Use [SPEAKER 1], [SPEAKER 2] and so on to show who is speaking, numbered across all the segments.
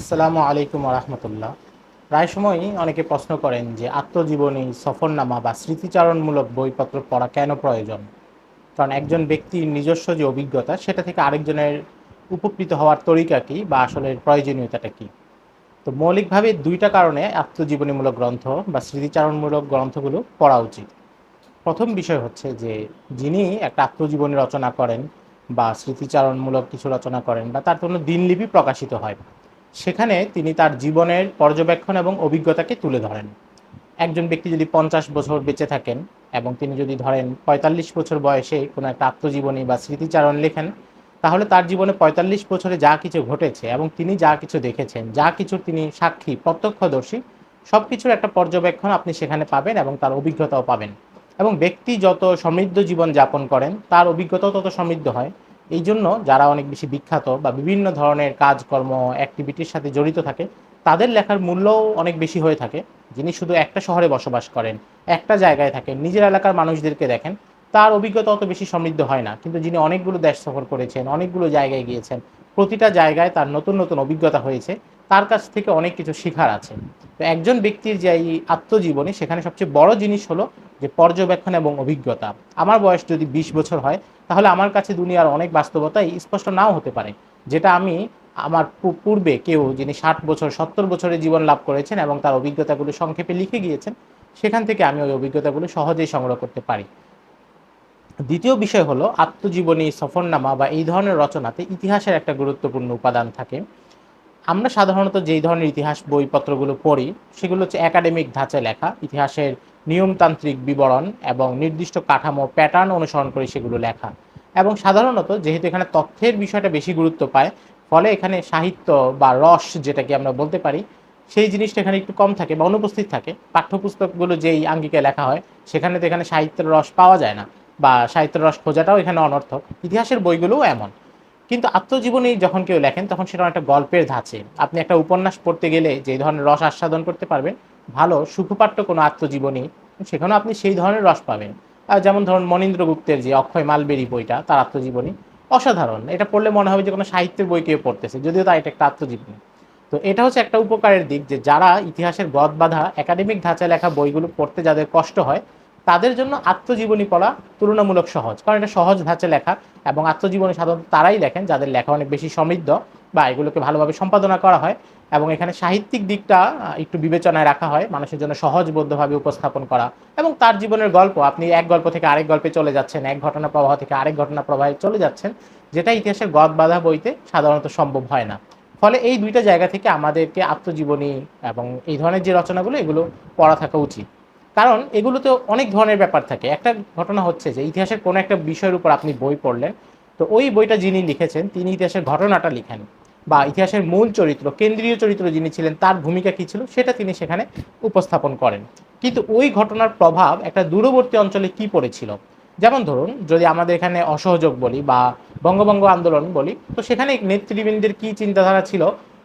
[SPEAKER 1] আসসালামু আলাইকুম রহমতুল্লাহ। প্রায় সময়ই অনেকে প্রশ্ন করেন যে, আত্মজীবনী, সফরনামা বা স্মৃতিচারণমূলক বইপত্র পড়া কেন প্রয়োজন? কারণ একজন ব্যক্তির নিজস্ব যে অভিজ্ঞতা, সেটা থেকে আরেকজনের উপকৃত হওয়ার তরিকা কি বা আসলে প্রয়োজনীয়তাটা কি? তো মৌলিকভাবে দুইটা কারণে আত্মজীবনীমূলক গ্রন্থ বা স্মৃতিচারণমূলক গ্রন্থগুলো পড়া উচিত। প্রথম বিষয় হচ্ছে যে, যিনি একটা আত্মজীবনী রচনা করেন বা স্মৃতিচারণমূলক কিছু রচনা করেন বা তার কোনো দিনলিপি প্রকাশিত হয় সেখানে তিনি তার জীবনের পর্যবেক্ষণ এবং অভিজ্ঞতাকে তুলে ধরেন। একজন ব্যক্তি যদি পঞ্চাশ বছর বেঁচে থাকেন এবং তিনি যদি ধরেন পঁয়তাল্লিশ বছর বয়সে কোনো একটা আত্মজীবনী বা স্মৃতিচারণ লেখেন, তাহলে তার জীবনে পঁয়তাল্লিশ বছরে যা কিছু ঘটেছে এবং তিনি যা কিছু দেখেছেন, যা কিছু তিনি সাক্ষী, প্রত্যক্ষদর্শী সব কিছুর একটা পর্যবেক্ষণ আপনি সেখানে পাবেন এবং তার অভিজ্ঞতাও পাবেন। এবং ব্যক্তি যত সমৃদ্ধ জীবন যাপন করেন, তার অভিজ্ঞতাও তত সমৃদ্ধ হয়। এই জন্য যারা অনেক বেশি বিখ্যাত বা বিভিন্ন ধরনের কাজকর্ম অ্যাক্টিভিটির সাথে জড়িত থাকে, তাদের লেখার মূল্যও অনেক বেশি হয়ে থাকে। যিনি শুধু একটা শহরে বসবাস করেন, একটা জায়গায় থাকেন, নিজের এলাকার মানুষদেরকে দেখেন, তার অভিজ্ঞতা অত বেশি সমৃদ্ধ হয় না। কিন্তু যিনি অনেকগুলো দেশ সফর করেছেন, অনেকগুলো জায়গায় গিয়েছেন, প্রতিটা জায়গায় তার নতুন নতুন অভিজ্ঞতা হয়েছে। তার কাছ থেকে অনেক কিছু শেখার আছে। তো একজন ব্যক্তির যে এই আত্মজীবনী, সেখানে সবচেয়ে বড় জিনিস হলো যে পর্যবেক্ষণ এবং অভিজ্ঞতা। আমার বয়স যদি বিশ বছর হয়, তাহলে আমার কাছে দুনিয়ার অনেক বাস্তবতাই স্পষ্ট নাও হতে পারে। যেটা আমি আমার পূর্বে কেউ যিনি ষাট বছর, সত্তর বছরের জীবন লাভ করেছেন এবং তার অভিজ্ঞতাগুলো সংক্ষেপে লিখে গিয়েছেন, সেখান থেকে আমি ওই অভিজ্ঞতাগুলো সহজেই সংগ্রহ করতে পারি। দ্বিতীয় বিষয় হলো, আত্মজীবনী সফরনামা বা এই ধরনের রচনাতে ইতিহাসের একটা গুরুত্বপূর্ণ উপাদান থাকে। আমরা সাধারণত যেই ধরনের ইতিহাস বইপত্রগুলো পড়ি, সেগুলো হচ্ছে একাডেমিক ধাঁচে লেখা, ইতিহাসের নিয়মতান্ত্রিক বিবরণ এবং নির্দিষ্ট কাঠামো প্যাটার্ন অনুসরণ করে সেগুলো লেখা। এবং সাধারণত যেহেতু এখানে তথ্যের বিষয়টা বেশি গুরুত্ব পায়, ফলে এখানে সাহিত্য বা রস যেটাকে আমরা বলতে পারি, সেই জিনিসটা এখানে একটু কম থাকে বা অনুপস্থিত থাকে। পাঠ্যপুস্তকগুলো যেই আঙ্গিকে লেখা হয়, সেখানে তো এখানে সাহিত্যের রস পাওয়া যায় না বা সাহিত্যের রস খোঁজাটাও এখানে অনর্থক। ইতিহাসের বইগুলোও এমন। কিন্তু আত্মজীবনী যখন কেউ লেখেন, তখন সেটা একটা গল্পের ধাঁচে। আপনি একটা উপন্যাস পড়তে গেলে যে ধরনের রস আস্বাদন করতে পারবেন, ভালো সুখপাঠ্য কোনো আত্মজীবনী, সেখানেও আপনি সেই ধরনের রস পাবেন। যেমন ধরুন মনীন্দ্র গুপ্তের যে অক্ষয় মালবেরি বইটা, তার আত্মজীবনী। অসাধারণ। এটা পড়লে মনে হবে যে কোনো সাহিত্যের বই কেউ পড়তেছে, যদিও তা এটা একটা আত্মজীবনী। তো এটা হচ্ছে একটা উপকারের দিক যে যারা ইতিহাসের গদ বাঁধা একাডেমিক ধাঁচায় লেখা বইগুলো পড়তে যাদের কষ্ট হয় তাদের জন্য আত্মজীবনী পড়া তুলনামূলক সহজ। কারণ এটা সহজ ধাঁচে লেখা এবং আত্মজীবনী সাধারণত তারাই লেখেন, যাদের লেখা অনেক বেশি সমৃদ্ধ বা এগুলোকে ভালোভাবে সম্পাদনা করা হয় এবং এখানে সাহিত্যিক দিকটা একটু বিবেচনায় রাখা হয়, মানুষের জন্য সহজবদ্ধভাবে উপস্থাপন করা এবং তার জীবনের গল্প। আপনি এক গল্প থেকে আরেক গল্পে চলে যাচ্ছেন, এক ঘটনা প্রবাহ থেকে আরেক ঘটনা প্রবাহে চলে যাচ্ছেন, যেটা ইতিহাসের গদ বাঁধা বইতে সাধারণত সম্ভব হয় না। ফলে এই দুইটা জায়গা থেকে আমাদেরকে আত্মজীবনী এবং এই ধরনের যে রচনাগুলো, এগুলো পড়া থাকা উচিত। কারণ এগুলোতে অনেক ধরনের ব্যাপার থাকে। একটা ঘটনা হচ্ছে যে, ইতিহাসের কোনো একটা বিষয়ের উপর আপনি বই পড়লেন, তো ওই বইটা যিনি লিখেছেন, তিনি ইতিহাসের ঘটনাটা লিখেন বা ইতিহাসের মূল চরিত্র, কেন্দ্রীয় চরিত্র যিনি ছিলেন, তার ভূমিকা কী ছিল, সেটা তিনি সেখানে উপস্থাপন করেন। কিন্তু ওই ঘটনার প্রভাব একটা দূরবর্তী অঞ্চলে কি পড়েছিল? যেমন ধরুন, যদি আমাদের এখানে অসহযোগ বলি বা বঙ্গবঙ্গ আন্দোলন বলি, তো সেখানে নেতৃবৃন্দের কী চিন্তাধারা ছিল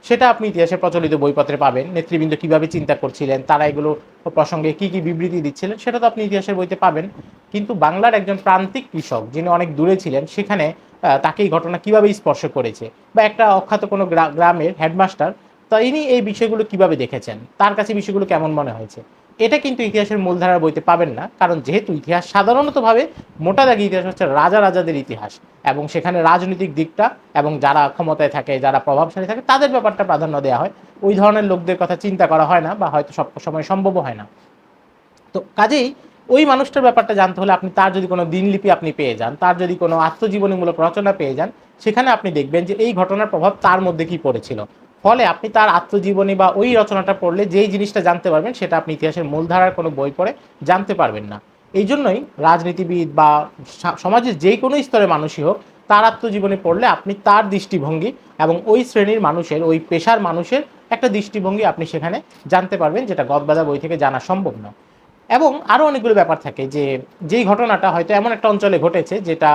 [SPEAKER 1] সেটা আপনি ইতিহাসে প্রচলিত বইপত্রে পাবেন। নেতৃবৃন্দ কীভাবে চিন্তা করছিলেন, তারা এগুলো প্রসঙ্গে কি কি বিবৃতি দিচ্ছিলেন, সেটা তো আপনি ইতিহাসের বইতে পাবেন। কিন্তু বাংলার একজন প্রান্তিক কৃষক যিনি অনেক দূরে ছিলেন, সেখানে তাকে এই ঘটনা কীভাবে স্পর্শ করেছে বা একটা অখ্যাত কোনো গ্রা- গ্রামের হেডমাস্টার, তা ইনি এই বিষয়গুলো কীভাবে দেখেছেন? তার কাছে বিষয়গুলো কেমন মনে হয়েছে? এটা কিন্তু ইতিহাসের মূলধারার বইতে পাবেন না, কারণ যেহেতু ইতিহাস সাধারণতভাবে মোটা দাগে ইতিহাস হচ্ছে রাজা রাজাদের ইতিহাস, এবং সেখানে রাজনৈতিক দিকটা এবং যারা ক্ষমতায় থাকে, যারা প্রভাবশালী থাকে, তাদের ব্যাপারটা প্রাধান্য দেওয়া হয়। ওই ধরনের লোকদের কথা চিন্তা করা হয় না বা হয়তো সব সময় সম্ভবও হয় না। তো কাজেই ওই মানুষটার ব্যাপারটা জানতে হলে আপনি তার যদি কোনো দিনলিপি আপনি পেয়ে যান, তার যদি কোনো আত্মজীবনীমূলক রচনা পেয়ে যান, সেখানে আপনি দেখবেন যে এই ঘটনার প্রভাব তার মধ্যে কি পড়েছিল। ফলে আপনি তার আত্মজীবনী বা ওই রচনাটা পড়লে যেই জিনিসটা জানতে পারবেন, সেটা আপনি ইতিহাসের মূলধারার কোনো বই পড়ে জানতে পারবেন না। এই জন্যই রাজনীতিবিদ বা সমাজের যে কোনো স্তরের মানুষই হোক, তার আত্মজীবনী পড়লে আপনি তার দৃষ্টিভঙ্গি এবং ওই শ্রেণির মানুষের, ওই পেশার মানুষের একটা দৃষ্টিভঙ্গি আপনি সেখানে জানতে পারবেন, যেটা গদবাদা বই থেকে জানা সম্ভব না এবং আরও অনেকগুলো ব্যাপার থাকে যে, যেই ঘটনাটা হয়তো এমন একটা অঞ্চলে ঘটেছে, যেটা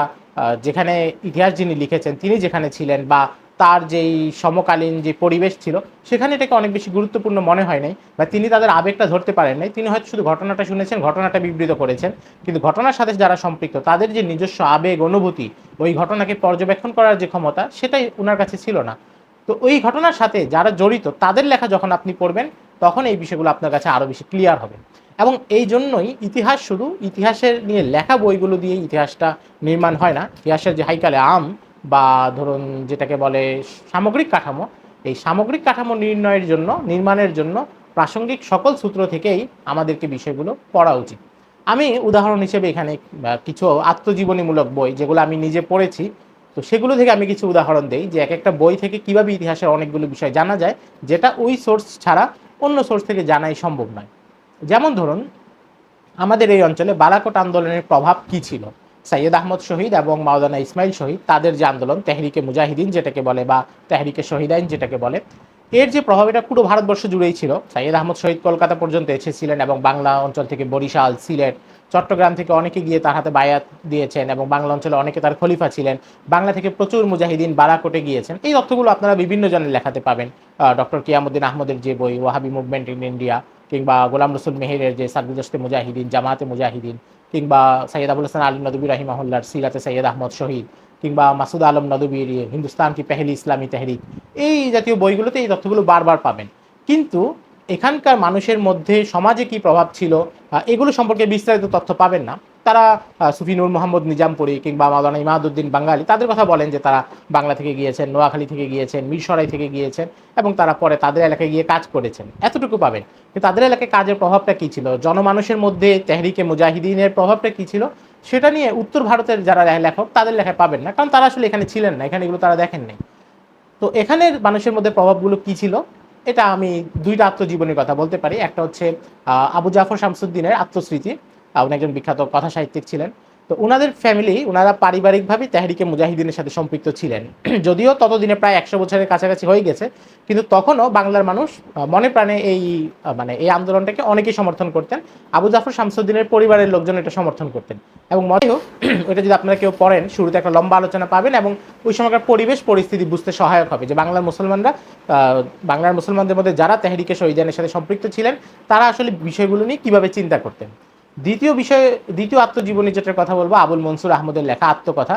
[SPEAKER 1] যেখানে ইতিহাস যিনি লিখেছেন, তিনি যেখানে ছিলেন বা তার যেই সমকালীন যে পরিবেশ ছিল, সেখানে এটাকে অনেক বেশি গুরুত্বপূর্ণ মনে হয় নাই, বা তিনি তাদের আবেগটা ধরতে পারেন নাই। তিনি হয়তো শুধু ঘটনাটা শুনেছেন, ঘটনাটা বিবৃত করেছেন, কিন্তু ঘটনার সাথে যারা সম্পৃক্ত, তাদের যে নিজস্ব আবেগ, অনুভূতি, ওই ঘটনাকে পর্যবেক্ষণ করার যে ক্ষমতা, সেটাই ওনার কাছে ছিল না। তো ওই ঘটনার সাথে যারা জড়িত, তাদের লেখা যখন আপনি পড়বেন, তখন এই বিষয়গুলো আপনার কাছে আরও বেশি ক্লিয়ার হবে। এবং এই জন্যই ইতিহাস শুধু ইতিহাসের নিয়ে লেখা বইগুলো দিয়ে ইতিহাসটা নির্মাণ হয় না। ইতিহাসের যে হাইকালে আম বা ধরুন যেটাকে বলে সামগ্রিক কাঠামো, এই সামগ্রিক কাঠামো নির্ণয়ের জন্য, নির্মাণের জন্য প্রাসঙ্গিক সকল সূত্র থেকেই আমাদেরকে বিষয়গুলো পড়া উচিত। আমি উদাহরণ হিসেবে এখানে কিছু আত্মজীবনীমূলক বই যেগুলো আমি নিজে পড়েছি, তো সেগুলো থেকে আমি কিছু উদাহরণ দেই যে এক একটা বই থেকে কীভাবে ইতিহাসের অনেকগুলো বিষয় জানা যায়, যেটা ওই সোর্স ছাড়া অন্য সোর্স থেকে জানাই সম্ভব নয়। যেমন ধরুন, আমাদের এই অঞ্চলে বালাকোট আন্দোলনের প্রভাব কি ছিল? সৈয়দ আহমদ শহীদ এবং মাওলানা ইসমাইল শহীদ, তাদের যে আন্দোলন, তেহরিকে মুজাহিদিন যেটাকে বলে বা তেহরিকে শহীদাইন যেটাকে বলে, এর যে প্রভাব, এটা পুরো ভারতবর্ষ জুড়েই ছিল। সৈয়দ আহমদ শহীদ কলকাতা পর্যন্ত এসেছিলেন এবং বাংলা অঞ্চল থেকে বরিশাল, সিলেট, চট্টগ্রাম থেকে অনেকে গিয়ে তার হাতে বায়াত দিয়েছেন এবং বাংলা অঞ্চলে অনেকে তার খলিফা ছিলেন। বাংলা থেকে প্রচুর মুজাহিদিন বারাকোটে গিয়েছেন। এই তথ্যগুলো আপনারা বিভিন্ন জনের লেখাতে পাবেন। ডক্টর কিয়ামুদ্দিন আহমদের যে বই, ওয়াহাবি মুভমেন্ট ইন ইন্ডিয়া কিংবা গোলাম রসুল মেহেরের যে সাকদুদস্তে মুজাহিদিন, জামাতে মুজাহিদিন কিংবা সৈয়দ আবুল হাসান আলী নদবী রাহিমাহুল্লার সিরাতে সৈয়দ আহমদ শহীদ, কিংবা মাসুদ আলম নদবীর হিন্দুস্তান কি পেহলি ইসলামী তেহরিক, এই জাতীয় বইগুলোতে এই তথ্যগুলো বারবার পাবেন। কিন্তু এখানকার মানুষের মধ্যে সমাজে কি প্রভাব ছিল এগুলো সম্পর্কে বিস্তারিত তথ্য পাবেন না। তারা আহ, সুফি নূর মোহাম্মদ নিজামপুরি কিংবা মাওলানা ইমাদুদ্দিন বাঙালি তাদের কথা বলেন যে তারা বাংলা থেকে গিয়েছেন নোয়াখালী থেকে গিয়েছেন মিরসরাই থেকে গিয়েছেন এবং তারা পরে তাদের এলাকায় গিয়ে কাজ করেছেন। এতটুকু পাবেন। কিন্তু তাদের এলাকায় কাজের প্রভাবটা কী ছিল? জনমানুষের মধ্যে তেহরিকে মুজাহিদিনের প্রভাবটা কী ছিল? সেটা নিয়ে উত্তর ভারতের যারা লেখক তাদের লেখায় পাবেন না কারণ তারা আসলে এখানে ছিলেন না এখানে এগুলো তারা দেখেননি তো এখানের মানুষের মধ্যে প্রভাবগুলো কী ছিল? এটা আমি দুইটা আত্মজীবনীর কথা বলতে পারি। একটা হচ্ছে আবু জাফর শামসুদ্দিনের আত্মস্মৃতি উনি একজন বিখ্যাত কথা সাহিত্যিক ছিলেন। তো ওনাদের ফ্যামিলি ওনারা পারিবারিকভাবে তেহরিকে মুজাহিদিনের সাথে সম্পৃক্ত ছিলেন। যদিও ততদিনে প্রায় একশো বছরের কাছাকাছি হয়ে গেছে, কিন্তু তখনও বাংলার মানুষ মনে প্রাণে এই মানে এই আন্দোলনটাকে অনেকেই সমর্থন করতেন। আবু জাফর শামসুদ্দিনের পরিবারের লোকজন এটা সমর্থন করতেন। এবং মনে হোক ওটা যদি আপনারা কেউ পড়েন, শুরুতে একটা লম্বা আলোচনা পাবেন এবং ওই সময়কার পরিবেশ, পরিস্থিতি বুঝতে সহায়ক হবে যে বাংলার মুসলমানরা বাংলার মুসলমানদের মধ্যে যারা তেহরিকে শহীদানের সাথে সম্পৃক্ত ছিলেন, তারা আসলে বিষয়গুলো নিয়ে কীভাবে চিন্তা করতেন। দ্বিতীয় বিষয়ে, দ্বিতীয় আত্মজীবনী যেটার কথা বলব, আবুল মনসুর আহমদের লেখা আত্মকথা।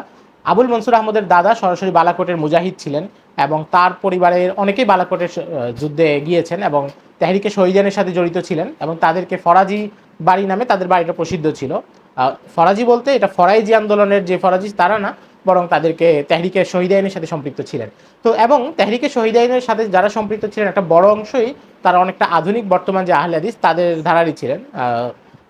[SPEAKER 1] আবুল মনসুর আহমদের দাদা সরাসরি বালাকোটের মুজাহিদ ছিলেন এবং তার পরিবারের অনেকেই বালাকোটের যুদ্ধে গিয়েছেন এবং তেহরিকে শহীদানের সাথে জড়িত ছিলেন এবং তাদেরকে ফরাজি বাড়ি নামে তাদের বাড়িটা প্রসিদ্ধ ছিল। ফরাজি বলতে এটা ফরাইজি আন্দোলনের যে ফরাজি, তারা না, বরং তাদেরকে তেহরিকে শহীদাইনের সাথে সম্পৃক্ত ছিলেন। তো এবং তেহরিকে শহীদাইনের সাথে যারা সম্পৃক্ত ছিলেন, একটা বড় অংশই তারা অনেকটা আধুনিক বর্তমান যে আহলে হাদিস, তাদের ধারারই ছিলেন।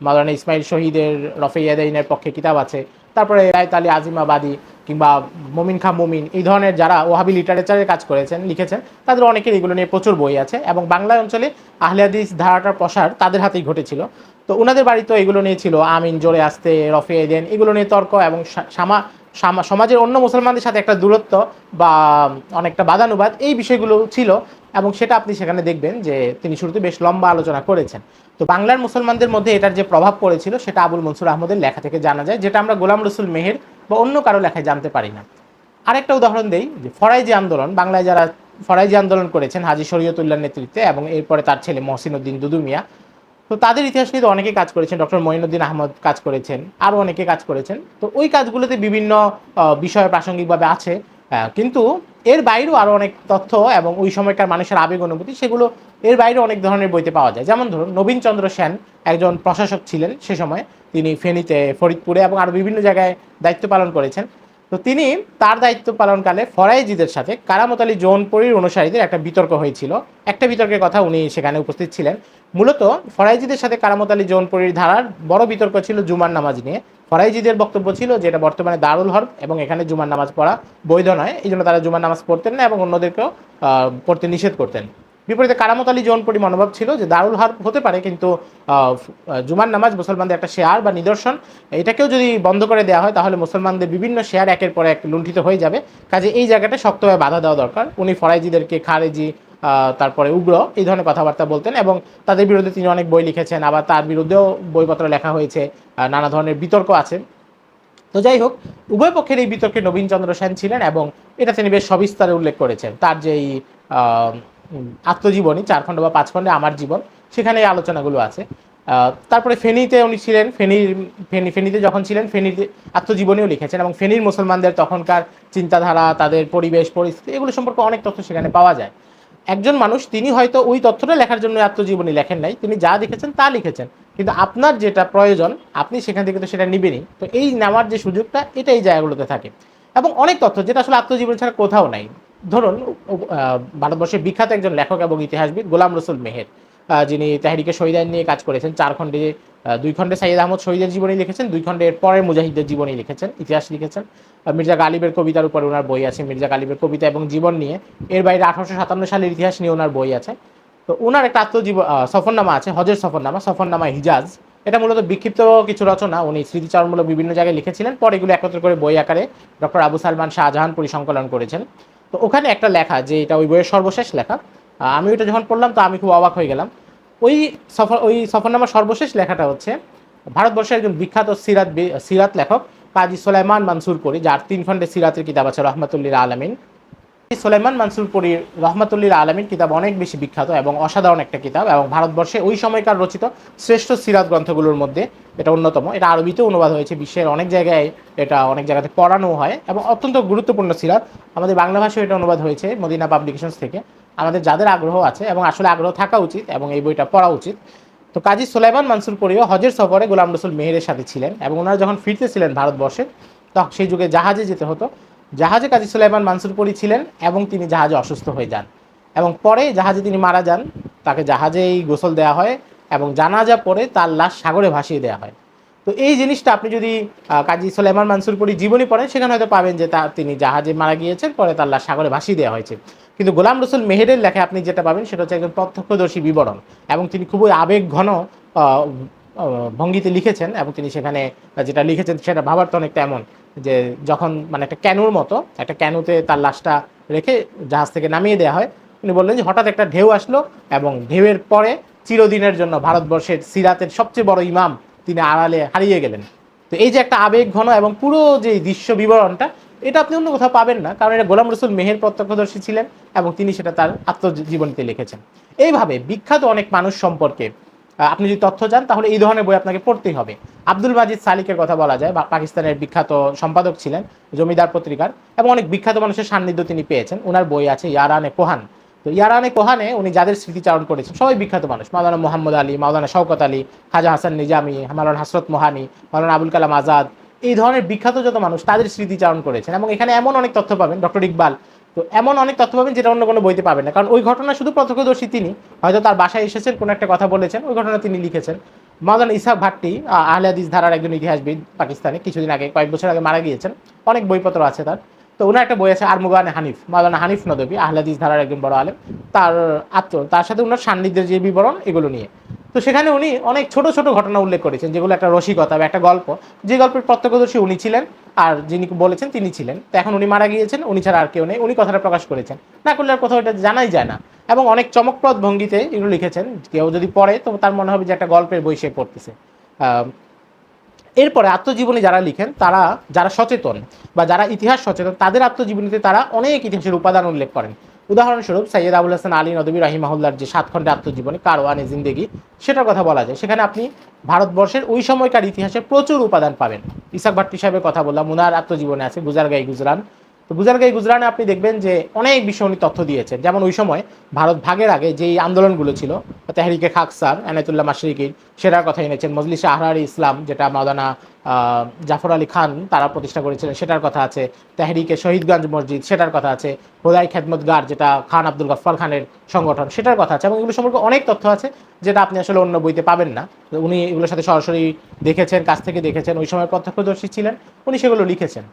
[SPEAKER 1] মাওলানা ইসমাইল শহীদের রফেয়াদাইনের পক্ষে কিতাব আছে। তারপরে রায়ত আলী আজিমাবাদী কিংবা মমিন খা মমিন, এই ধরনের যারা ওহাবি লিটারেচারের কাজ করেছেন, লিখেছেন, তাদের অনেকের এগুলো নিয়ে প্রচুর বই আছে এবং বাংলা অঞ্চলে আহলে হাদিস ধারাটার প্রসার তাদের হাতেই ঘটেছিল। তো ওনাদের বাড়িতেও এগুলো নিয়ে ছিল, আমিন, জোরে আসতে রফে দেন, এগুলো নিয়ে তর্ক এবং সামা- সমাজের অন্য মুসলমানদের সাথে একটা দূরত্ব বা অনেকটা বাদানুবাদ এই বিষয়গুলো ছিল। এবং সেটা আপনি সেখানে দেখবেন যে তিনি শুরুতে বেশ লম্বা আলোচনা করেছেন। তো বাংলার মুসলমানদের মধ্যে এটার যে প্রভাব পড়েছিল, সেটা আবুল মনসুর আহমদের লেখা থেকে জানা যায়, যেটা আমরা গোলাম রসুল মেহের বা অন্য কারও লেখায় জানতে পারি না। আরেকটা উদাহরণ দেই, যে ফরাইজি আন্দোলন, বাংলায় যারা ফরাইজি আন্দোলন করেছেন হাজি শরীয়তুল্লাহর নেতৃত্বে এবং এরপরে তার ছেলে মহসিন উদ্দিন দুদু মিয়া তো তাদের ইতিহাস নিয়ে অনেকে কাজ করেছেন, ডক্টর মঈনুদ্দিন আহমদ কাজ করেছেন আরও অনেকে কাজ করেছেন। তো ওই কাজগুলোতে বিভিন্ন বিষয় প্রাসঙ্গিকভাবে আছে। কিন্তু এর বাইরেও আরও অনেক তথ্য এবং ওই সময়কার মানুষের আবেগ অনুভূতি, সেগুলো এর বাইরে অনেক ধরনের বইতে পাওয়া যায়। যেমন ধরুন, নবীন চন্দ্র সেন একজন প্রশাসক ছিলেন সে সময়। তিনি ফেনীতে, ফরিদপুরে এবং আরও বিভিন্ন জায়গায় দায়িত্ব পালন করেছেন। তো তিনি তার দায়িত্ব পালনকালে ফরাইজিদের সাথে কারামত আলী জৌনপুরীর অনুসারীদের একটা বিতর্ক হয়েছিল। একটা বিতর্কের কথা উনি সেখানে উপস্থিত ছিলেন। মূলত ফরাইজিদের সাথে কারামত আলী জৌনপুরীর ধারার বড় বিতর্ক ছিল জুমার নামাজ নিয়ে। ফরাইজিদের বক্তব্য ছিল যে এটা বর্তমানে দারুল হরফ এবং এখানে জুমার নামাজ পড়া বৈধ নয় এই জন্য তারা জুমার নামাজ পড়তেন না এবং অন্যদেরকেও পড়তে নিষেধ করতেন। বিপরীতে কারামত আলী জৌনপুরি মনোভাব ছিল যে দারুল হার হতে পারে, কিন্তু জুমার নামাজ মুসলমানদের একটা শেয়ার বা নিদর্শন, এটাকেও যদি বন্ধ করে দেওয়া হয় তাহলে মুসলমানদের বিভিন্ন শেয়ার একের পর এক লুণ্ঠিত হয়ে যাবে। কাজে এই জায়গাটা শক্তভাবে বাধা দেওয়া দরকার। উনি ফরাইজিদেরকে খারেজি তারপরে উগ্র এই ধরনের কথাবার্তা বলতেন এবং তাদের বিরুদ্ধে তিনি অনেক বই লিখেছেন। আবার তার বিরুদ্ধেও বইপত্র লেখা হয়েছে নানা ধরনের বিতর্ক আছে। তো যাই হোক, উভয় পক্ষের এই বিতর্কে নবীনচন্দ্র সেন ছিলেন এবং এটা তিনি বেশ সবিস্তারে উল্লেখ করেছেন। তার যেই আত্মজীবনী, চার খণ্ড বা পাঁচ খণ্ডে আমার জীবন, সেখানে এই আলোচনাগুলো আছে। তারপরে ফেনীতে উনি ছিলেন, ফেনীর, ফেনী, ফেনীতে যখন ছিলেন ফেনীতে আত্মজীবনীও লিখেছেন এবং ফেনীর মুসলমানদের তখনকার চিন্তাধারা, তাদের পরিবেশ, পরিস্থিতি, এগুলো সম্পর্কে অনেক তথ্য সেখানে পাওয়া যায়। একজন মানুষ, তিনি হয়তো ওই তথ্যটা লেখার জন্য আত্মজীবনী লেখেন নাই, তিনি যা লিখেছেন তা লিখেছেন, কিন্তু আপনার যেটা প্রয়োজন, আপনি সেখান থেকে তো সেটা নিবেনই। তো এই নেওয়ার যে সুযোগটা, এটা এই জায়গাগুলোতে থাকে। এবং অনেক তথ্য, যেটা আসলে আত্মজীবনী ছাড়া কোথাও নাই। ধরুন ভারতবর্ষের বিখ্যাত একজন লেখক এবং ইতিহাসবিদ গোলাম রসুল মেহের যিনি তাহরিকে শহীদান নিয়ে কাজ করেছেন চার খণ্ডে দুই খণ্ডে সাইয়েদ আহমদ শহীদের জীবনী লিখেছেন, দুই খণ্ডে এর পরের মুজাহিদের জীবনী লিখেছেন, ইতিহাস লিখেছেন। মির্জা গালিবের কবিতার উপর ওনার বই আছে, মির্জা গালিবের কবিতা এবং জীবন নিয়ে। এর বাইরে আঠারোশো সাতান্ন সালের ইতিহাস নিয়ে ওনার বই আছে। তো ওনার একটা আত্মজীব সফরনামা আছে, হজের সফরনামা সফরনামা হিজাজ। এটা মূলত বিক্ষিপ্ত কিছু রচনা, উনি স্মৃতিচারণমূলক বিভিন্ন জায়গায় লিখেছিলেন, পরে এগুলো একত্র করে বই আকারে ডক্টর আবু সালমান শাহজাহান পরিসংকলন করেছেন। তো ওখানে একটা লেখা যে এটা ওই বইয়ের সর্বশেষ লেখা। আমি ওইটা যখন পড়লাম তো আমি খুব অবাক হয়ে গেলাম। ওই সফর, ওই সফরনামার সর্বশেষ লেখাটা হচ্ছে ভারতবর্ষের একজন বিখ্যাত সিরাত সিরাত লেখক কাজী সোলাইমান মানসুর করি যার তিন খণ্ডে সিরাতের কিতাব আছে রহমতুল্লিল আলমিন। সোলাইমান মানসুর পরীর রহমতুল্লিল আলমিন কিতাব অনেক বেশি বিখ্যাত এবং অসাধারণ একটা কিতাব এবং ভারতবর্ষে ওই সময়কার রচিত শ্রেষ্ঠ সিরাত গ্রন্থগুলোর মধ্যে এটা অন্যতম। এটা আরবিতে অনুবাদ হয়েছে, বিশ্বের অনেক জায়গায় এটা অনেক জায়গাতে পড়ানো হয় এবং অত্যন্ত গুরুত্বপূর্ণ সিরাত। আমাদের বাংলা ভাষায় এটা অনুবাদ হয়েছে মদিনা পাবলিকেশনস থেকে। আমাদের যাদের আগ্রহ আছে এবং আসলে আগ্রহ থাকা উচিত এবং এই বইটা পড়া উচিত, তো কাজী সোলাইমান মানসুর পরিও হজের সফরে গোলাম রসুল মেহেরের সাথে ছিলেন এবং ওনারা যখন ফিরতেছিলেন ভারতবর্ষে তখন সেই যুগে জাহাজে যেতে হতো। জাহাজে কাজী সুলাইমান মানসুর পরি ছিলেন এবং তিনি জাহাজে অসুস্থ হয়ে যান এবং পরে জাহাজে তিনি মারা যান। তাকে জাহাজেই গোসল দেওয়া হয়। জানাজা পরে তার লাশ সাগরে ভাসিয়ে দেওয়া হয়। তো এই জিনিসটা আপনি যদি কাজী সোলেমান মানসুর পরি জীবনী পড়েন, সেখানে হয়তো পাবেন যে তা তিনি জাহাজে মারা গিয়েছেন, পরে তার লাশ সাগরে ভাসিয়ে দেওয়া হয়েছে। কিন্তু গোলাম রসুল মেহেরের লেখায় আপনি যেটা পাবেন, সেটা হচ্ছে একজন প্রত্যক্ষদর্শী বিবরণ। এবং তিনি খুবই আবেগ ঘন ভঙ্গিতে লিখেছেন, এবং তিনি সেখানে যেটা লিখেছেন, সেটা ভাবার তো অনেকটা এমন, যে যখন মানে একটা ক্যানুর মতো, একটা ক্যানুতে তার লাশটা রেখে জাহাজ থেকে নামিয়ে দেওয়া হয়, উনি বললেন যে হঠাৎ একটা ঢেউ আসলো, এবং ঢেউয়ের পরে চিরদিনের জন্য ভারতবর্ষের সিরাতের সবচেয়ে বড় ইমাম তিনি আড়ালে হারিয়ে গেলেন। তো এই যে একটা আবেগ ঘন এবং পুরো যে দৃশ্য বিবরণটা, এটা আপনি অন্য কোথাও পাবেন না, কারণ এটা গোলাম রসুল মেহের প্রত্যক্ষদর্শী ছিলেন এবং তিনি সেটা তার আত্মজীবনীতে লিখেছেন। এইভাবে বিখ্যাত অনেক মানুষ সম্পর্কে আপনি যদি তথ্য চান, তাহলে এই ধরনের বই আপনাকে পড়তেই হবে। আব্দুল মাজিদ সালিকের কথা বলা যায়, বা পাকিস্তানের বিখ্যাত সম্পাদক ছিলেন, জমিদার পত্রিকার, এবং অনেক বিখ্যাত মানুষের সান্নিধ্য তিনি পেয়েছেন। ওনার বই আছে, ইয়ারানে কোহান তো ইয়ারানে কোহানে উনি যাদের স্মৃতিচারণ করেছেন সবাই বিখ্যাত মানুষ। মাওলানা মোহাম্মদ আলী মাওলানা শওকত আলী খাজা হাসান নিজামি মাওলানা হাসরত মোহানি মাওলানা আবুল কালাম আজাদ এই ধরনের বিখ্যাত যত মানুষ তাদের স্মৃতিচারণ করেছেন এবং এখানে এমন অনেক তথ্য পাবেন ডক্টর ইকবাল। তো এমন অনেক তথ্য পাবেন যেটা অন্য কোনো বইতে পাবেন না। কারণ ওই ঘটনা শুধু প্রত্যক্ষদর্শী তিনি হয়তো তার বাসায় এসেছেন কোনো একটা কথা বলেছেন ওই ঘটনা তিনি লিখেছেন। মাওলানা ইসাক ভাট্টি আহ, আহলে ধারার একজন ইতিহাসবিদ পাকিস্তানে কিছুদিন আগে কয়েক বছর আগে মারা গিয়েছেন। অনেক বইপত্র আছে তার। তো ওনার একটা বই আছে আরমুগানে হানিফ, মাওলানা হানিফ নদবী, আহলাদিস ধারার একজন বড় আলেম। তার আত্ম, তার সাথে ওনার সান্নিধ্যের যে বিবরণ, এগুলো নিয়ে। তো সেখানে উনি অনেক ছোট ছোট ঘটনা উল্লেখ করেছেন, যেগুলো একটা রসিকতা বা একটা গল্প। যে গল্পের প্রত্যক্ষদর্শী উনি ছিলেন, আর যিনি বলেছেন তিনি ছিলেন। তো এখন উনি মারা গিয়েছেন, উনি ছাড়া আর কেউ নেই। উনি কথাটা প্রকাশ করেছেন। না করলে আর কোথাও এটা জানাই যায় না। এবং অনেক চমকপ্রদ ভঙ্গিতে এগুলো লিখেছেন। কেউ যদি পড়ে, তো তার মনে হবে যে একটা গল্পের বই সে পড়তেছে। এরপরে আত্মজীবনী যারা লিখেন, তারা যারা সচেতন বা যারা ইতিহাস সচেতন, তাদের আত্মজীবনীতে তারা অনেক ইতিহাসের উপাদান উল্লেখ করেন। উদাহরণস্বরূপ সৈয়দ আবুল হাসান আলী নদবী রাহিমাহুল্লার যে সাত খণ্ডে আত্মজীবনী, কারওয়ানে জিন্দেগি, সেটার কথা বলা যায়। সেখানে আপনি ভারতবর্ষের ওই সময়কার ইতিহাসে প্রচুর উপাদান পাবেন। ইসাক ভাট্টি সাহেবের কথা বললাম মুনার আত্মজীবনে আছে গুজারগাই গুজরান। তো গুজারগাই গুজরানে আপনি দেখবেন যে অনেক বিষয় উনি তথ্য দিয়েছেন। যেমন ওই সময় ভারত ভাগের আগে যেই আন্দোলনগুলো ছিল তেহরিকে খাকসার এনায়তুল্লাহ মাসরিকির সেটার কথা এনেছেন মজলিসে আহরার ইসলাম যেটা মাওলানা আহ, জাফর আলী খান তারা প্রতিষ্ঠা করেছিলেন, সেটার কথা আছে। তেহরিকে শহীদগঞ্জ মসজিদ, সেটার কথা আছে। হোদাই খেদমতগার যেটা খান আব্দুল গফফার খানের সংগঠন, সেটার কথা আছে। এবং এগুলো সম্পর্কে অনেক তথ্য আছে, যেটা আপনি আসলে অন্য বইতে পাবেন না। উনি এগুলোর সাথে সরাসরি দেখেছেন, কাছ থেকে দেখেছেন, ওই সময় প্রত্যক্ষদর্শী ছিলেন, উনি সেগুলো লিখেছেন।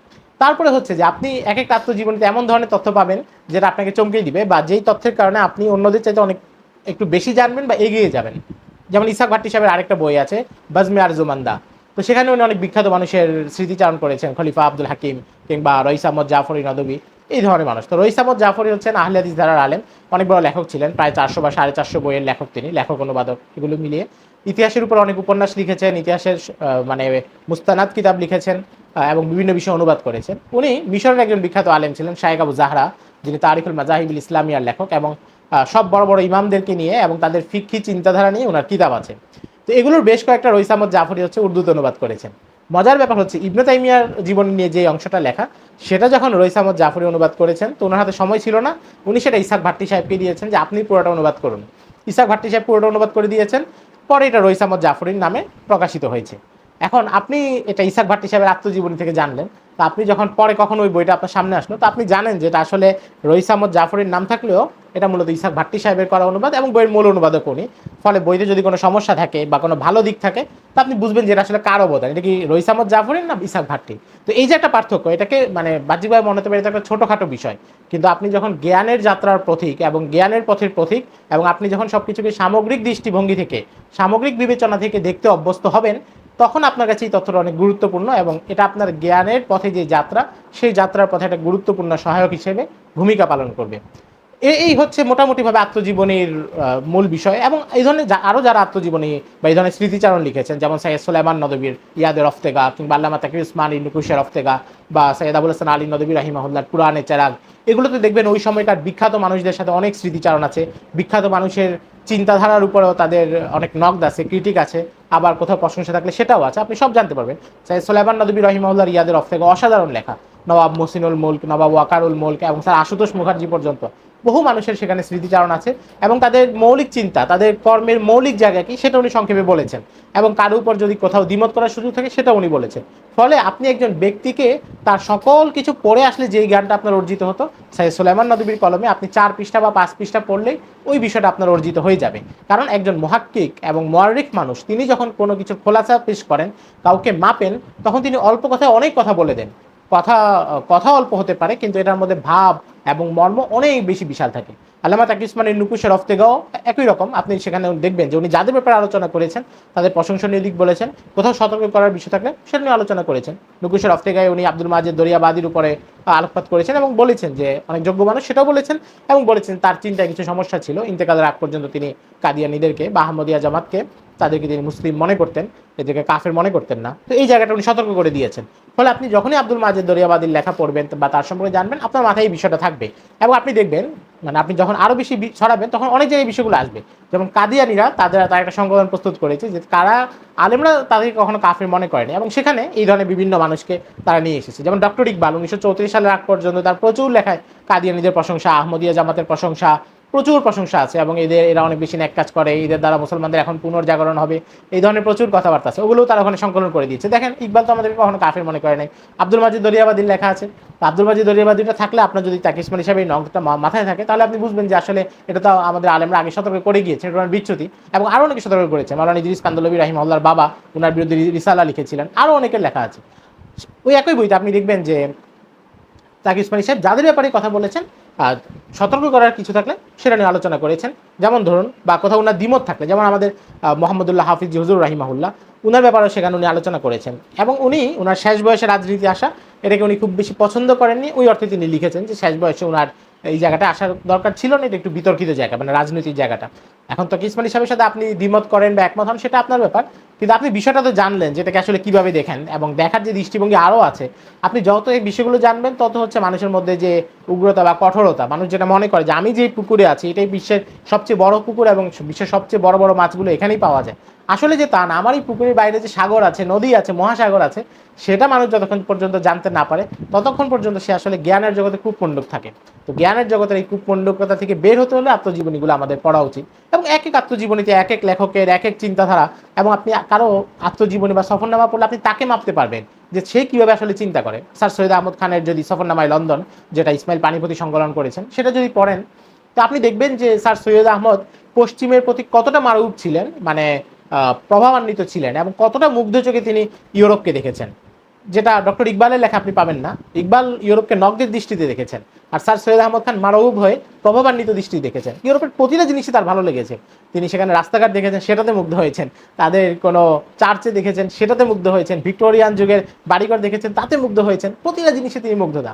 [SPEAKER 1] তারপরে হচ্ছে যে, আপনি এক একটা আত্মজীবনীতে এমন ধরনের তথ্য পাবেন, যেটা আপনাকে চমকে দিবে, বা যেই তথ্যের কারণে আপনি অন্যদের চাইতে অনেক, একটু বেশি জানবেন বা এগিয়ে যাবেন। যেমন ইসাক ভাট্টি সাহেবের আরেকটা বই আছে, বাজমে আরজুমান্দা তো সেখানে উনি অনেক বিখ্যাত মানুষের স্মৃতিচারণ করেছেন, খলিফা আব্দুল হাকিম কিংবা রইস আহমদ জাফরি নদবী এই ধরনের মানুষ। তো রইস আহমদ জাফরি হচ্ছেন আহলে ধারার আলেম, অনেক বড় লেখক ছিলেন, প্রায় চারশো বা সাড়ে চারশো বইয়ের লেখক তিনি, লেখক, অনুবাদক, এগুলো মিলিয়ে। ইতিহাসের উপর অনেক উপন্যাস লিখেছেন, ইতিহাসের মানে মুস্তানাদ কিতাব লিখেছেন এবং বিভিন্ন বিষয়ে অনুবাদ করেছেন। উনি মিশরের একজন বিখ্যাত আলেম ছিলেন শায়েক আবু জাহরা, যিনি তারিকুল মাজাহিবুল ইসলামিয়ার লেখক এবং সব বড় বড় ইমামদেরকে নিয়ে এবং তাদের ফিক্ষি চিন্তাধারা নিয়ে ওনার কিতাব আছে। তো এগুলোর বেশ কয়েকটা রইস আহমদ জাফরি হচ্ছে উর্দুতে অনুবাদ করেছেন। মজার ব্যাপার হচ্ছে ইবনে তাইমিয়ার জীবন নিয়ে যে অংশটা লেখা, সেটা যখন রইস আহমদ জাফরি অনুবাদ করেছেন, তো ওনার হাতে সময় ছিল না, উনি সেটা ইসাক ভাট্টি সাহেবকে দিয়েছেন যে আপনি পুরোটা অনুবাদ করুন। ইসাক ভাট্টি সাহেব পুরোটা অনুবাদ করে দিয়েছেন, পরে এটা রইস আহমদ জাফরির নামে প্রকাশিত হয়েছে। এখন আপনি এটা ইসাক ভাট্টি সাহেবের আত্মজীবনী থেকে জানলেন তো আপনি যখন পরে কখন ওই বইটা আপনার সামনে আসলো, তো আপনি জানেন যে এটা আসলে রইস আহমদ জাফরের নাম থাকলেও এটা মূলত ইসাক ভাট্টি সাহেবের করা অনুবাদ এবং বইয়ের মূল অনুবাদক উনি। ফলে বইতে যদি কোনো সমস্যা থাকে বা কোনো ভালো দিক থাকে, তো আপনি বুঝবেন যে এটা আসলে কার অবদান, এটা কি রইস আহমদ জাফরের না ইসাক ভাট্টি তো এই যে একটা পার্থক্য, এটাকে মানে বাহ্যিকভাবে মনে হতে পারে এটা একটা ছোটোখাটো বিষয়। কিন্তু আপনি যখন জ্ঞানের যাত্রার প্রতীক এবং জ্ঞানের পথের প্রতীক এবং আপনি যখন সব কিছুকে সামগ্রিক দৃষ্টিভঙ্গি থেকে, সামগ্রিক বিবেচনা থেকে দেখতে অভ্যস্ত হবেন তখন আপনার কাছে এই তথ্যটা অনেক গুরুত্বপূর্ণ এবং এটা আপনার জ্ঞানের পথে যে যাত্রা, সেই যাত্রার পথে একটা গুরুত্বপূর্ণ সহায়ক হিসেবে ভূমিকা পালন করবে। এই হচ্ছে মোটামুটিভাবে আত্মজীবনীর মূল বিষয় এবং এই ধরনের আরও যারা আত্মজীবনী বা এই ধরনের স্মৃতিচারণ লিখেছেন, যেমন সৈয়দ সুলাইমান নদবীর ইয়াদের রফতেগা কিংবা আল্লামা তাকির উসমান ইনুকুশের রফতেগা বা সৈয়দ আবুল হাসান আলী নদবী রাহিমাহুল্লার পুরাণে চেরাগ, এগুলোতে দেখবেন ওই সময়কার বিখ্যাত মানুষদের সাথে অনেক স্মৃতিচারণ আছে। বিখ্যাত মানুষের চিন্তাধারার উপরেও তাদের অনেক নগদ আছে ক্রিটিক আছে, আবার কোথাও প্রশংসা থাকলে সেটাও আছে, আপনি সব জানতে পারবেন। সৈয়দ সুলাইমান নদবী রহিমাহুল্লার ইয়াদের রফতেগা অসাধারণ লেখা নবাব মসিনুল মুলক, নবাব ওয়াকারুল মুলক এবং স্যার আশুতোষ মুখার্জি পর্যন্ত। বহু মানুষের সেখানে স্মৃতিচারণ আছে এবং তাদের মৌলিক চিন্তা, তাদের কর্মের মৌলিক জায়গা কি সেটা উনি সংক্ষেপে বলেছেন। এবং কারও উপর যদি কোথাও দ্বিমত করার সুযোগ থাকে সেটা উনি বলেছেন। ফলে আপনি একজন ব্যক্তিকে তার সকল কিছু পড়ে আসলে যেই জ্ঞানটা আপনার অর্জিত হতো সাইদ সুলাইমান নদীর কলমে আপনি চার পৃষ্ঠা বা পাঁচ পৃষ্ঠা পড়লেই ওই বিষয়টা আপনার অর্জিত হয়ে যাবে। কারণ একজন মহাক্কিক এবং মোয়ারিক মানুষ, তিনি যখন কোনো কিছু খোলাসা পেশ করেন, কাউকে মাপেন, তখন তিনি অল্প কথায় অনেক কথা বলে দেন। কথা কথা অল্প হতে পারে, কিন্তু এটার মধ্যে ভাব এবং মর্ম অনেক বেশি বিশাল থাকে। আল্লামা তাকি উসমানের নুকুশের রফতেগাও একই রকম। আপনি সেখানে দেখবেন যে উনি যাদের ব্যাপারে আলোচনা করেছেন, তাদের প্রশংসনীয় দিক বলেছেন, কোথাও সতর্ক করার বিষয় থাকলে সেটা নিয়ে আলোচনা করেছেন। নুকুশের রফতেগায় উনি আব্দুল মাজেদ দরিয়াবাদির উপরে আলোকপাত করেছেন এবং বলেছেন যে অনেক যোগ্য মানুষ সেটাও বলেছেন এবং বলেছেন তার চিন্তায় কিছু সমস্যা ছিল। ইন্তেকালের আগ পর্যন্ত তিনি কাদিয়ানিদেরকে বা আহমদিয়া জামাতকে তাদেরকে তিনি মুসলিম মনে করতেন, এদেরকে কাফের মনে করতেন না। তো এই জায়গাটা উনি সতর্ক করে দিয়েছেন। ফলে আপনি যখনই আব্দুল মাজেদ দরিয়াবাদির লেখা পড়বেন বা তার সম্পর্কে জানবেন, আপনার মাথায় এই বিষয়টা থাকবে। এবং আপনি দেখবেন মানে আপনি যখন আরও বেশি ছড়াবেন, তখন অনেক জায়গায় বিষয়গুলো আসবে। যেমন কাদিয়ানিরা তাদের তার একটা সংগঠন প্রস্তুত করেছে যে কারা আলেমরা তাদেরকে কখনো কাফের মনে করেনি এবং সেখানে এই ধরনের বিভিন্ন মানুষকে তারা নিয়ে এসেছে। যেমন ডক্টর ইকবাল, উনিশশো চৌত্রিশ সালের আগ পর্যন্ত তার প্রচুর লেখায় কাদিয়ানিদের প্রশংসা, আহমদিয়া জামাতের প্রশংসা প্রচুর প্রশংসা আছে এবং এদের, এরা অনেক বেশি ন্যাক কাজ করে, এদের দ্বারা মুসলমানদের এখন পুনর্জাগরণ হবে। এই ধরনের প্রচুর কথাবার্তা আছে, ওগুলোও তারা ওখানে সংকলন করে দিয়েছে। দেখেন, ইকবাল তো আমাদেরকে কখনো কাফের মনে করে নাই। আব্দুল মাজিদ দরিয়াবাদির লেখা আছে। আব্দুল মাজিদ দরিয়াবাদিটা থাকলে আপনার যদি তাকে ইসমাইল হিসাবে এই মাথায় থাকে, তাহলে আপনি বুঝবেন যে আসলে এটা তো আমাদের আলেমরা আগে সতর্ক করে গিয়েছে, এটা বিচ্যুতি এবং আরও অনেকে সতর্ক করেছে। মালান ইদ্রিস কান্দলবী রাহিমহল্লার বাবা ওনার বিরুদ্ধে রিসালা লিখেছিলেন। আরও অনেকের লেখা আছে। ওই একই বইতে আপনি দেখবেন যে তাকে সাহেব যাদের ব্যাপারে কথা বলেছেন আর সতর্ক করার কিছু থাকলে সেটা নিয়ে আলোচনা করেছেন। যেমন ধরুন, বা কোথাও ওনার দ্বিমত থাকলে, যেমন আমাদের মোহাম্মদুল্লাহ হাফিজ হুজুর রাহিমাহুল্লাহ, উনার ব্যাপারেও সেখানে উনি আলোচনা করেছেন। এবং উনি ওনার শেষ বয়সে রাজনীতি আসা এটাকে উনি খুব বেশি পছন্দ করেননি। ওই অর্থে তিনি লিখেছেন যে, শেষ বয়সে উনার এই জায়গাটা আসার দরকার ছিল না, এটা একটু বিতর্কিত জায়গা মানে রাজনৈতিক জায়গাটা। এখন তো ইসমাইল সাহেবের সাথে আপনি দ্বিমত করেন বা একমত হন, সেটা আপনার ব্যাপার। কিন্তু আপনি বিষয়টা তো জানলেন, যেটাকে আসলে কীভাবে দেখেন, এবং দেখার যে দৃষ্টিভঙ্গি আরও আছে, আপনি যত এই বিষয়গুলো জানবেন, তত হচ্ছে মানুষের মধ্যে যে উগ্রতা বা কঠোরতা, মানুষ যেটা মনে করে যে আমি যে পুকুরে আছি, এটাই বিশ্বের সবচেয়ে বড় পুকুর এবং বিশ্বের সবচেয়ে বড় বড় মাছগুলো এখানেই পাওয়া যায়। আসলে যে তা না, আমার এই পুকুরের বাইরে যে সাগর আছে, নদী আছে, মহাসাগর আছে, সেটা মানুষ যতক্ষণ পর্যন্ত জানতে না পারে, ততক্ষণ পর্যন্ত সে আসলে জ্ঞানের জগতে কূপমণ্ডক থাকে। তো জ্ঞানের জগতের এই কূপমণ্ডকতা থেকে বের হতে হলে আত্মজীবনীগুলো আমাদের পড়া উচিত। এবং এক এক আত্মজীবনীতে এক এক লেখকের এক এক চিন্তাধারা এবং আপনি কারও আত্মজীবনী বা সফরনামা পড়লে আপনি তাকে মাপতে পারবেন যে সে কীভাবে আসলে চিন্তা করে। স্যার সৈয়দ আহমদ খানের যদি সফরনামায় লন্ডন, যেটা ইসমাইল পানিপতি সংকলন করেছেন, সেটা যদি পড়েন, তো আপনি দেখবেন যে স্যার সৈয়দ আহমদ পশ্চিমের প্রতি কতটা মারুপ ছিলেন মানে প্রভাবান্বিত ছিলেন এবং কতটা মুগ্ধ চোখে তিনি ইউরোপকে দেখেছেন, যেটা ডক্টর ইকবালের লেখা আপনি পাবেন না। ইকবাল ইউরোপকে নগদের দৃষ্টিতে দেখেছেন আর স্যার সৈয়দ আহমদ খান মারউব হয়ে প্রভাবান্বিত দৃষ্টি দেখেছেন। ইউরোপের প্রতিটা জিনিসই তার ভালো লেগেছে। তিনি সেখানে রাস্তাঘাট দেখেছেন, সেটাতে মুগ্ধ হয়েছেন। তাদের কোনো চার্চে দেখেছেন, সেটাতে মুগ্ধ হয়েছেন। ভিক্টোরিয়ান যুগের বাড়িঘর দেখেছেন, তাতে মুগ্ধ হয়েছেন। প্রতিটা জিনিসে তিনি মুগ্ধতা।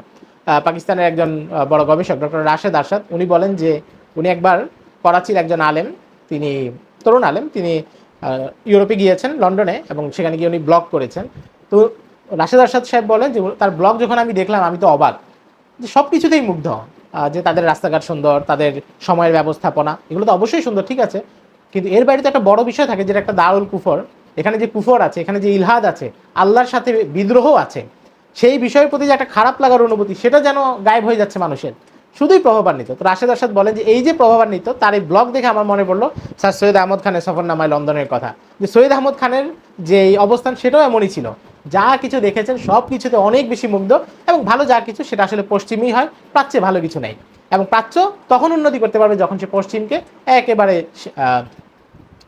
[SPEAKER 1] পাকিস্তানের একজন বড় গবেষক ডক্টর রাশেদ আরশাদ, উনি বলেন যে, উনি একবার করাচির একজন আলেম, তিনি, তরুণ আলেম, তিনি ইউরোপে গিয়েছেন লন্ডনে এবং সেখানে গিয়ে উনি ব্লগ করেছেন। তো রাশেদ আরশাদ সাহেব বলেন যে তার ব্লগ যখন আমি দেখলাম, আমি তো অবাক যে সব কিছুতেই মুগ্ধ যে তাদের রাস্তাঘাট সুন্দর, তাদের সময়ের ব্যবস্থাপনা, এগুলো তো অবশ্যই সুন্দর, ঠিক আছে। কিন্তু এর বাইরে তো একটা বড় বিষয় থাকে, যেটা একটা দারুল কুফর। এখানে যে কুফর আছে, এখানে যে ইলহাদ আছে, আল্লাহর সাথে বিদ্রোহ আছে। সেই বিষয়ের প্রতি যে একটা খারাপ লাগার অনুভূতি, সেটা যেন গায়েব হয়ে যাচ্ছে মানুষের। শুধুই প্রভাবান্বিত। তো রাশেদ আসাদ বলেন যে, এই যে প্রভাবান্বিত, তার এই ব্লগ দেখে আমার মনে পড়ল, স্যার সৈয়দ আহমদ খানের সফরনামায় লন্ডনের কথা। যে সৈয়দ আহমদ খানের যে অবস্থান, সেটাও এমনই ছিল। যা কিছু দেখেছেন, সব কিছুতে অনেক বেশি মুগ্ধ এবং ভালো যা কিছু, সেটা আসলে পশ্চিমই হয়, প্রাচ্যে ভালো কিছু নেই। এবং প্রাচ্য তখন উন্নতি করতে পারবে যখন সে পশ্চিমকে একেবারে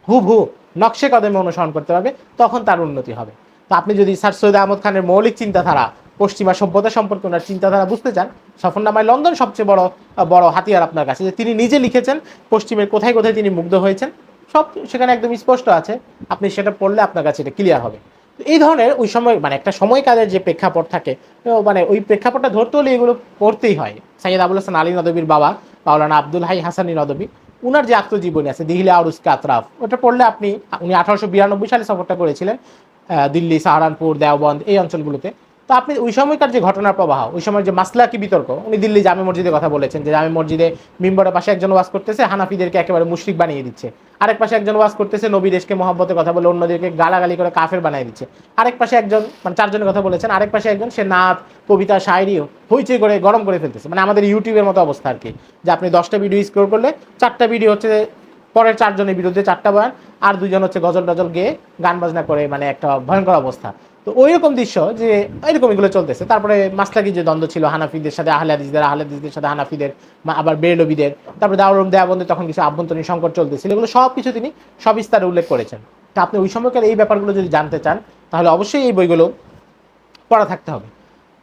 [SPEAKER 1] হুবহু নকশে কদমে অনুসরণ করতে পারবে, তখন তার উন্নতি হবে। তো আপনি যদি স্যার সৈয়দ আহমদ খানের মৌলিক চিন্তাধারা পশ্চিমা সভ্যতা সম্পর্কে ওনার চিন্তাধারা বুঝতে চান। সফরনামায় লন্ডন সবচেয়ে বড় বড় হাতিয়ার আপনার কাছে, যে তিনি নিজে লিখেছেন পশ্চিমের কোথায় কোথায় তিনি মুগ্ধ হয়েছেন। সব সেখানে একদম স্পষ্ট আছে, আপনি সেটা পড়লে আপনার কাছে এটা ক্লিয়ার হবে। এই ধরনের ওই সময় মানে একটা সময়কালের যে প্রেক্ষাপট থাকে মানে ওই প্রেক্ষাপটটা ধরতে হলে এগুলো পড়তেই হয়। সাইয়দ আবুল হাসান, আলী নদবীর বাবা, মাওলানা আব্দুল হাই হাসানি নদবী, উনার যে আত্মজীবনী আছে, দিহিলে আউরুসকে আতরাফ, ওটা পড়লে আপনি, উনি আঠারোশো বিরানব্বই সালে সফরটা করেছিলেন দিল্লি, সাহারানপুর, দেওবন্দ, এই অঞ্চলগুলোতে। তো আপনি ওই সময়কার যে ঘটনার প্রবাহ, ওই সময় যে মাসলাকি বিতর্ক, উনি দিল্লি জামে মসজিদের কথা বলেছেন যে জামে মসজিদে মিম্বরের পাশে একজন ওয়াজ করতেছে, হানাফিদেরকে একেবারে মুশরিক বানিয়ে দিচ্ছে। আরেক পাশে একজন ওয়াজ করতেছে নবী দেশকে মহব্বতের কথা বলে অন্যদেরকে গালাগালি করে কাফের বানিয়ে দিচ্ছে। আরেক পাশে একজন মানে চারজনের কথা বলেছেন, আরেক পাশে একজন, সে নাচ কবিতা, শায়রি হইচই করে গরম করে ফেলতেছে। মানে আমাদের ইউটিউবের মতো অবস্থা আর কি, যে আপনি দশটা ভিডিও স্কোর করলে চারটা ভিডিও হচ্ছে পরের চারজনের বিরুদ্ধে চারটা বয়ান আর দুজন হচ্ছে গজল টজল গেয়ে গান বাজনা করে মানে একটা ভয়ঙ্কর অবস্থা। তো ওই রকম দৃশ্য যে এরকম এগুলো চলতেছে। তারপরে মাসলাকি যে দ্বন্দ্ব ছিল হানাফিদের সাথে আহলে হাদিসদের আহলে হাদিসদের সাথে হানাফিদের আবার বেরলবিদের তারপরে দাওরম দেয়াবন্দে তখন কিছু আভ্যন্তরীণ সংকট চলতেছিল। এগুলো সব কিছু তিনি সবিস্তারে উল্লেখ করেছেন। তা আপনি ওই সময়কার এই ব্যাপারগুলো যদি জানতে চান, তাহলে অবশ্যই এই বইগুলো পড়া থাকতে হবে।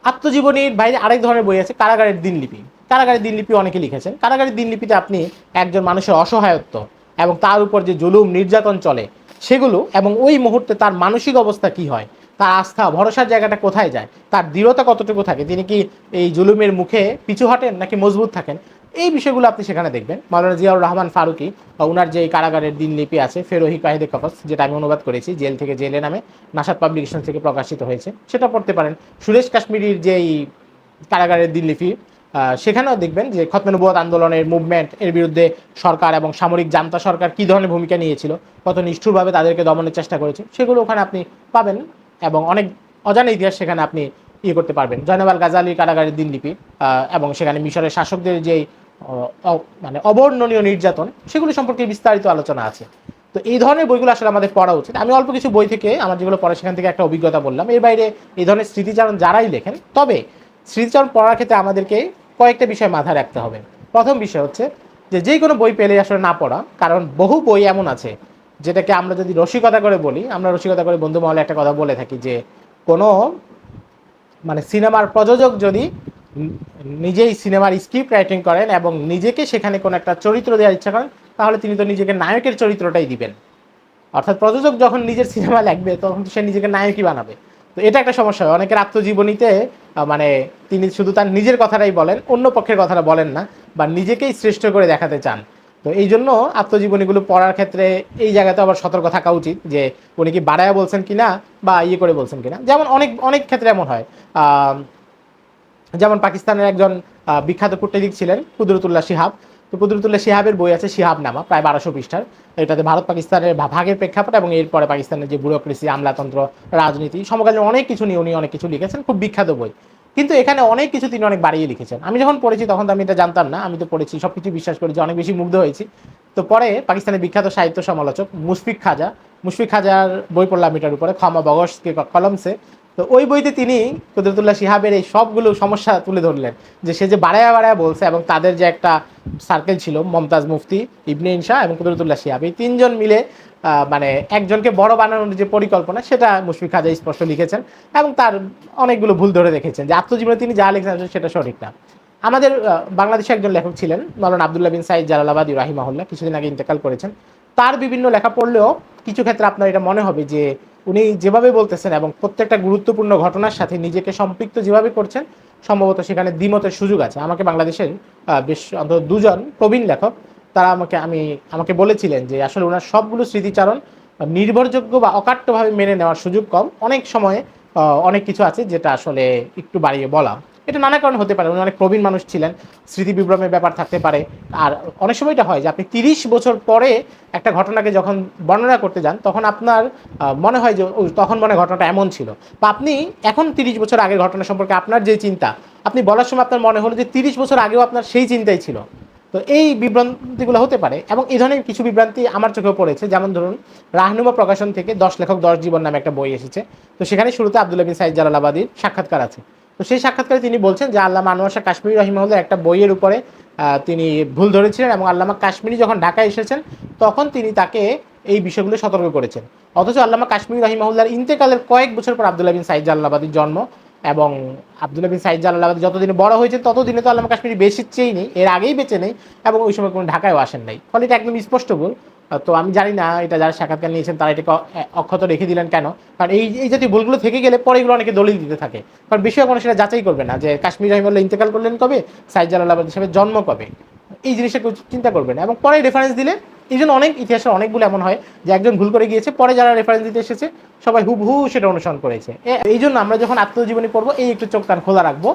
[SPEAKER 1] আত্মজীবনীর বাইরে আরেক ধরনের বই আছে, কারাগারের দিনলিপি কারাগারের দিনলিপি অনেকে লিখেছেন। কারাগারের দিনলিপিতে আপনি একজন মানুষের অসহায়ত্ব এবং তার উপর যে জুলুম, নির্যাতন চলে, সেগুলো এবং ওই মুহূর্তে তার মানসিক অবস্থা কি হয় তার আস্থা, ভরসার জায়গাটা কোথায় যায়? তার দৃঢ়তা কতটুকু থাকে? তিনি কি এই জুলুমের মুখে পিছু হাঁটেন নাকি মজবুত থাকেন? এই বিষয়গুলো আপনি সেখানে দেখবেন। মাওলানা জিয়াউর রহমান ফারুকি বা ওনার যে কারাগারের দিনলিপি আছে, ফেরোহি কাহিদে কফস, যেটা আমি অনুবাদ করেছি, জেল থেকে জেলে নামে নাসাদ পাবলিকেশন থেকে প্রকাশিত হয়েছে, সেটা পড়তে পারেন। সুরেশ কাশ্মীরির যেই কারাগারের দিনলিপি সেখানেও দেখবেন যে খতমেনবুয়াদ আন্দোলনের মুভমেন্ট এর বিরুদ্ধে সরকার এবং সামরিক জান্তা সরকার কী ধরনের ভূমিকা নিয়েছিল, কত নিষ্ঠুরভাবে তাদেরকে দমনের চেষ্টা করেছে, সেগুলো ওখানে আপনি পাবেন। এবং অনেক অজানা ইতিহাস সেখানে আপনি ইয়ে করতে পারবেন। জয়নবাল গাজালি কারাগারের দিনলিপি এবং সেখানে মিশরের শাসকদের যেই মানে অবর্ণনীয় নির্যাতন, সেগুলো সম্পর্কে বিস্তারিত আলোচনা আছে। তো এই ধরনের বইগুলো আসলে আমাদের পড়া উচিত। আমি অল্প কিছু বই থেকে আমার যেগুলো পড়ে, সেখান থেকে একটা অভিজ্ঞতা বললাম। এর বাইরে এই ধরনের স্মৃতিচারণ যারাই লেখেন, তবে স্মৃতিচারণ পড়ার ক্ষেত্রে আমাদেরকে কয়েকটা বিষয় মাথায় রাখতে হবে। প্রথম বিষয় হচ্ছে যে যে কোনো বই পেলে আসলে না পড়া, কারণ বহু বই এমন আছে যেটাকে আমরা যদি রসিকতা করে বলি, আমরা রসিকতা করে বন্ধু মহলে একটা কথা বলে থাকি যে, কোনো মানে সিনেমার প্রযোজক যদি নিজেই সিনেমার স্ক্রিপ্ট রাইটিং করেন এবং নিজেকে সেখানে কোনো একটা চরিত্র দেওয়ার ইচ্ছা করেন, তাহলে তিনি তো নিজেকে নায়কের চরিত্রটাই দিবেন। অর্থাৎ প্রযোজক যখন নিজের সিনেমা লাগবে, তখন সে নিজেকে নায়কই বানাবে। তো এটা একটা সমস্যা হয়। অনেকের আত্মজীবনীতে মানে তিনি শুধু তার নিজের কথাটাই বলেন, অন্য পক্ষের কথাটা বলেন না, বা নিজেকেই শ্রেষ্ঠ করে দেখাতে চান। তো এই জন্য আত্মজীবনীগুলো পড়ার ক্ষেত্রে এই জায়গাতে আবার সতর্ক থাকা উচিত যে উনি কি বাড়ায়া বলছেন কিনা বা ইয়ে করে বলছেন কিনা। যেমন অনেক অনেক ক্ষেত্রে এমন হয়। যেমন পাকিস্তানের একজন বিখ্যাত কূটনীতিক ছিলেন কুদরতুল্লাহ শিহাব। তো কুদরতুল্লাহ শিহাবের বই আছে শিহাব নামা প্রায় বারোশো পৃষ্ঠার। এটাতে ভারত পাকিস্তানের ভাগের প্রেক্ষাপট এবং এরপরে পাকিস্তানের যে ব্যুরোক্রেসি, আমলাতন্ত্র, রাজনীতি, সমকালীন অনেক কিছু নিয়ে উনি অনেক কিছু লিখেছেন। খুব বিখ্যাত বই। কিন্তু এখানে অনেক কিছু তিনি অনেক বাড়িয়ে লিখেছেন। আমি যখন পড়েছি তখন তো আমি এটা জানতাম না, আমি তো পড়েছি সব কিছু বিশ্বাস করেছি, অনেক বেশি মুগ্ধ হয়েছি। তো পরে পাকিস্তানের বিখ্যাত সাহিত্য সমালোচক মুশফিক খাজা, মুশফিক খাজার বই পড়লাম এটার উপরে, ক্ষমা বগসকে কলমসে। তো ওই বইতে তিনি কুদরতুল্লাহ শিহাবের এই সবগুলো সমস্যা তুলে ধরলেন। যে সে যে বাড়ায়া বাড়ায়া বলছে এবং তাদের যে একটা সার্কেল ছিল, মমতাজ মুফতি, ইবনে ইনশা এবং কুদরতুল্লাহ শিহাব, এই তিনজন মিলে মানে একজনকে বড় বানানোর যে পরিকল্পনা, সেটা মুশফিক খাজা স্পষ্ট লিখেছেন এবং তার অনেকগুলো ভুল ধরে রেখেছেন যে আত্মজীবনে তিনি যা লিখেছেন সেটা সঠিক না। আমাদের বাংলাদেশে একজন লেখক ছিলেন, মৌলানা আবদুল্লাহ বিন সাইদ জালালাবাদ রাহিমাহুল্লাহ, কিছুদিন আগে ইন্তেকাল করেছেন। তার বিভিন্ন লেখা পড়লেও কিছু ক্ষেত্রে আপনার এটা মনে হবে যে উনি যেভাবে বলতেছেন এবং প্রত্যেকটা গুরুত্বপূর্ণ ঘটনার সাথে নিজেকে সম্পৃক্ত যেভাবে করছেন, সম্ভবত সেখানে দ্বিমতের সুযোগ আছে। আমাকে বাংলাদেশের বেশ অন্তত দুজন প্রবীণ লেখক, তারা আমাকে, আমি, আমাকে বলেছিলেন যে আসলে ওনার সবগুলো স্মৃতিচারণ নির্ভরযোগ্য বা অকাট্যভাবে মেনে নেওয়ার সুযোগ কম। অনেক সময়ে অনেক কিছু আছে যেটা আসলে একটু বাড়িয়ে বলা। এটা নানা কারণে হতে পারে। উনি অনেক প্রবীণ মানুষ ছিলেন, স্মৃতি বিভ্রমের ব্যাপার থাকতে পারে। আর অনেক সময় এটা হয় যে আপনি তিরিশ বছর পরে একটা ঘটনাকে যখন বর্ণনা করতে যান, তখন আপনার মনে হয় যে তখন মনে ঘটনাটা এমন ছিল। বা আপনি এখন তিরিশ বছর আগের ঘটনা সম্পর্কে আপনার যে চিন্তা, আপনি বলার সময় আপনার মনে হলো যে তিরিশ বছর আগেও আপনার সেই চিন্তাই ছিল। তো এই বিভ্রান্তিগুলো হতে পারে এবং এই ধরনের কিছু বিভ্রান্তি আমার চোখেও পড়েছে। যেমন ধরুন, রাহনুমা প্রকাশন থেকে দশ লেখক দশ জীবন নামে একটা বই এসেছে। তো সেখানে শুরুতে আব্দুল্লাহ বিন সাইদ জালালাবাদীর সাক্ষাৎকার আছে। তো সেই সাক্ষাৎকারে তিনি বলছেন যে আল্লামা আনোয়ার শাহ কাশ্মীর রহিমউল্লাহ একটা বইয়ের উপরে তিনি ভুল ধরেছিলেন এবং আল্লামা কাশ্মীরি যখন ঢাকায় এসেছেন, তখন তিনি তাকে এই বিষয়গুলো সতর্ক করেছেন। অথচ আল্লামা কাশ্মীর রহিমাহুল্লার ইন্তেকালের কয়েক বছর পর আব্দুল্লাহ বিন সাইদ জাল্লাবাদীর জন্ম এবং আব্দুল্লাহ বিন সাইদ জাল্লাবাদী যতদিনে বড় হয়েছে ততদিনে তো আল্লামা কাশ্মীরি বেশিচ্ছেই নেই, এর আগেই বেঁচে নেই এবং ওই সময় কোনো ঢাকায়ও আসেন নাই। ফলে এটা একদম স্পষ্ট ভুল। তো আমি জানি না এটা যারা সাক্ষাৎকার নিয়েছেন, তারা এটাকে অক্ষত রেখে দিলেন কেন? কারণ এই এই জাতীয় ভুলগুলো থেকে গেলে পরে এগুলো অনেকে দলিল দিতে থাকে। কারণ বিষয় কোনো সেটা যাচাই করবে না যে কাশ্মীর রহিমুল্লাহ ইন্তেকাল করলেন কবে সাইদ জালালাবাদ হিসেবে জন্ম কবে। এই জিনিসটা কেউ চিন্তা করবে না। এবং পরে রেফারেন্স দিলে, এই জন্য অনেক ইতিহাসের অনেকগুলো এমন হয় যে একজন ভুল করে গিয়েছে, পরে যারা রেফারেন্স দিতে এসেছে, সবাই হুবহু সেটা অনুসরণ করেছে। এই জন্য আমরা যখন আত্মজীবনী পড়ব, এই একটু চোখ কান খোলা রাখব।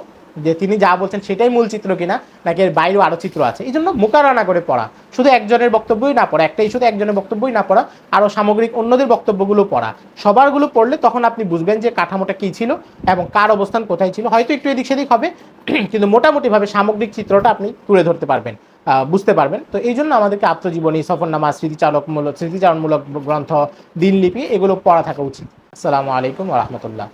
[SPEAKER 1] যে তিনি যা বলছেন সেটাই মূল চিত্র কিনা, নাকি এর বাইরেও আরও চিত্র আছে? এই জন্য মোকারণা করে পড়া। শুধু একজনের বক্তব্যই না পড়া একটা ইস্যুতে একজনের বক্তব্যই না পড়া আরও সামগ্রিক অন্যদের বক্তব্যগুলো পড়া। সবারগুলো পড়লে তখন আপনি বুঝবেন যে কাঠামোটা কী ছিল এবং কার অবস্থান কোথায় ছিল। হয়তো একটু এদিক সেদিক হবে, কিন্তু মোটামুটিভাবে সামগ্রিক চিত্রটা আপনি তুলে ধরতে পারবেন বুঝতে পারবেন। তো এই জন্য আমাদেরকে আত্মজীবনী, সফরনামা স্মৃতিচালকমূলক স্মৃতিচারণমূলক গ্রন্থ, দিনলিপি, এগুলো পড়া থাকা উচিত। আসসালামু আলাইকুম রহমতুল্লাহ।